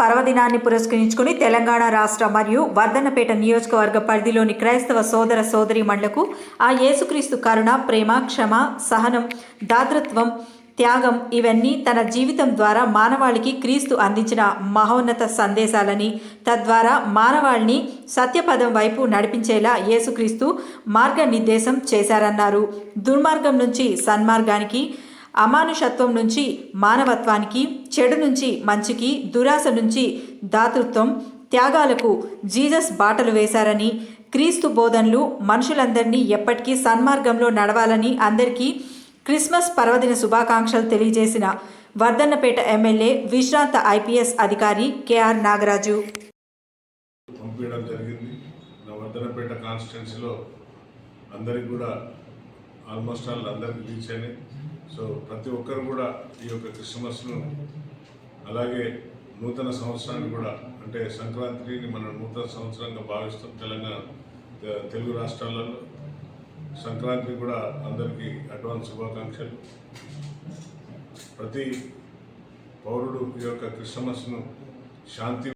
పర్వదినాన్ని పురస్కరించుకుని తెలంగాణ రాష్ట్ర మరియు వర్ధన్నపేట నియోజకవర్గ పరిధిలోని క్రైస్తవ సోదర సోదరీమణులకు ఆ యేసుక్రీస్తు కరుణ ప్రేమ క్షమ సహనం దాతృత్వం త్యాగం ఇవన్నీ తన జీవితం ద్వారా మానవాళికి క్రీస్తు అందించిన మహోన్నత సందేశాలని తద్వారా మానవాళిని సత్యపదం వైపు నడిపించేలా యేసుక్రీస్తు మార్గనిర్దేశం చేశారన్నారు. దుర్మార్గం నుంచి సన్మార్గానికి అమానుషత్వం నుంచి మానవత్వానికి చెడు నుంచి మంచికి దురాశ నుంచి దాతృత్వం త్యాగాలకు జీజస్ బాటలు వేశారని క్రీస్తు బోధనలు మనుషులందరినీ ఎప్పటికీ సన్మార్గంలో నడవాలని అందరికీ క్రిస్మస్ పర్వదిన శుభాకాంక్షలు తెలియజేసిన వర్ధన్నపేట ఎమ్మెల్యే విశ్రాంత ఐపీఎస్ అధికారి కెఆర్ నాగరాజు. పంపించడం జరిగింది. వర్ధన్నపేట కాన్స్టిట్యున్సీలో అందరికి కూడా ఆల్మోస్ట్ ఆల్ అందరికి రీచ్ అయినాయి సో ప్రతి ఒక్కరు కూడా ఈ యొక్క క్రిస్మస్ను అలాగే నూతన సంవత్సరాన్ని కూడా అంటే సంక్రాంతిని మనం నూతన సంవత్సరంగా భావిస్తాం తెలంగాణ తెలుగు రాష్ట్రాలలో. సంక్రాంతి కూడా అందరికీ అడ్వాన్స్ శుభాకాంక్షలు. ప్రతి పౌరుడు ఈ యొక్క క్రిస్మస్ను శాంతి